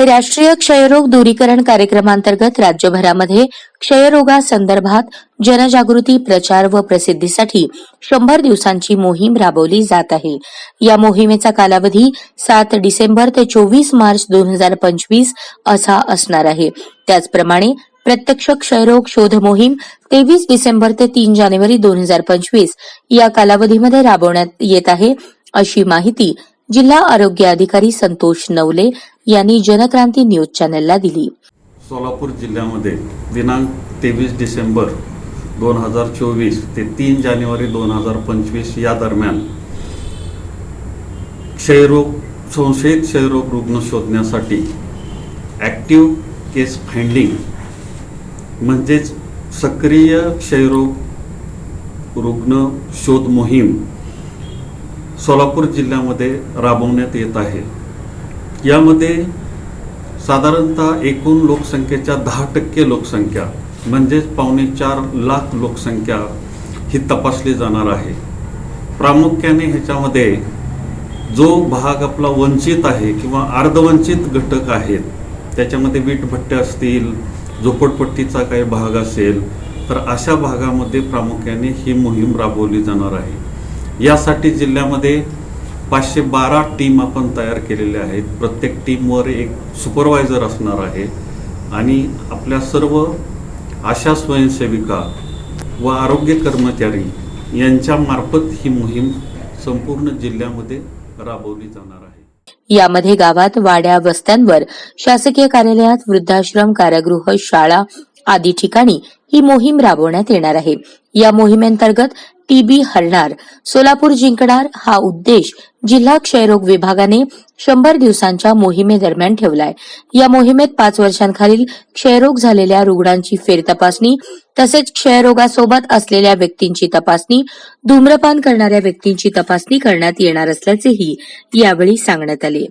राष्ट्रीय क्षयरोग दूरीकरण कार्यक्रमांतर्गत राज्यभरामध्ये क्षयरोगासंदर्भात जनजागृती प्रचार व प्रसिद्धीसाठी शंभर दिवसांची मोहीम राबवली जात आहे. या मोहिमेचा कालावधी सात डिसेंबर ते चोवीस मार्च दोन हजार पंचवीस असा असणार आहे. त्याचप्रमाणे प्रत्यक्ष क्षयरोग शोध मोहीम तेवीस डिसेंबर ते तीन जानेवारी दोन हजार पंचवीस या कालावधीमध्ये राबवण्यात येत आहे अशी माहिती जिल्हा आरोग्य अधिकारी संतोष नवले यांनी जनक्रांती न्यूज चॅनलला दिली. सोलापूर जिल्ह्यामध्ये दिनांक तेवीस डिसेंबर दोन हजार चोवीस ते तीन जानेवारी दोन हजार पंचवीस या दरम्यान क्षयरोग संशयित क्षयरोग रुग्ण शोधण्यासाठी ॲक्टिव्ह केस फाइंडिंग म्हणजेच सक्रिय क्षयरोग रुग्ण शोध मोहीम सोलापूर जिल्ह्यामध्ये राबवण्यात येत आहे. यामध्ये साधारणतः एकूण लोकसंख्येच्या दहा टक्के लोकसंख्या म्हणजेच पावणे चार लाख लोकसंख्या ही तपासली जाणार आहे. प्रामुख्याने ह्याच्यामध्ये जो भाग आपला वंचित आहे किंवा अर्धवंचित घटक आहेत त्याच्यामध्ये वीटभट्टे असतील झोपडपट्टीचा काही भाग असेल तर अशा भागामध्ये प्रामुख्याने ही मोहीम राबवली जाणार आहे. यासाठी जिल्ह्यामध्ये पाचशे बारा टीम आपण तयार केलेल्या आहेत. प्रत्येक टीमवर एक सुपरवायझर असणार आहे. आणि आपल्या सर्व आशा स्वयंसेविका व आरोग्य कर्मचारी यांच्यामार्फत ही मोहीम संपूर्ण जिल्ह्यामध्ये राबवली जाणार आहे. यामध्ये गावात वाड्या वस्त्यांवर शासकीय कार्यालयात वृद्धाश्रम कारागृह शाळा आदी ठिकाणी ही मोहीम राबवण्यात येणार आहे. या मोहिमेअंतर्गत टीबी हरणार सोलापूर जिंकणार हा उद्देश जिल्हा क्षयरोग विभागाने शंभर दिवसांच्या मोहिमेदरम्यान ठेवलाय. या मोहिमेत पाच वर्षांखालील क्षयरोग झालेल्या रुग्णांची फेरतपासणी तसेच क्षयरोगासोबत असलेल्या व्यक्तींची तपासणी धूम्रपान करणाऱ्या व्यक्तींची तपासणी करण्यात येणार असल्याचेही यावेळी सांगण्यात आले.